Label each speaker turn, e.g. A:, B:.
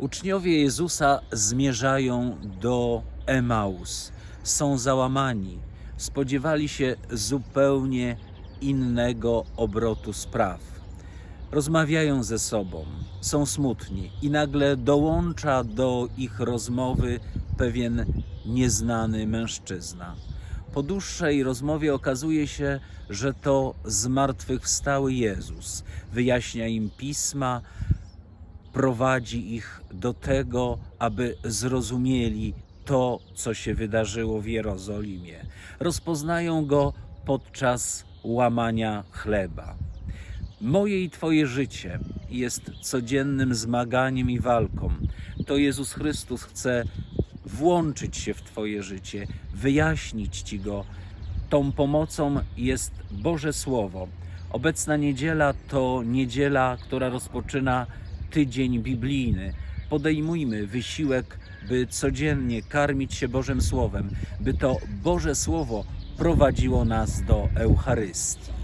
A: Uczniowie Jezusa zmierzają do Emaus. Są załamani. Spodziewali się zupełnie innego obrotu spraw. Rozmawiają ze sobą, są smutni i nagle dołącza do ich rozmowy pewien nieznany mężczyzna. Po dłuższej rozmowie okazuje się, że to zmartwychwstały Jezus. Wyjaśnia im pisma, prowadzi ich do tego, aby zrozumieli to, co się wydarzyło w Jerozolimie. Rozpoznają go podczas łamania chleba. Moje i Twoje życie jest codziennym zmaganiem i walką. To Jezus Chrystus chce włączyć się w Twoje życie, wyjaśnić Ci go. Tą pomocą jest Boże Słowo. Obecna niedziela to niedziela, która rozpoczyna tydzień biblijny. Podejmujmy wysiłek, by codziennie karmić się Bożym Słowem, by to Boże Słowo prowadziło nas do Eucharystii.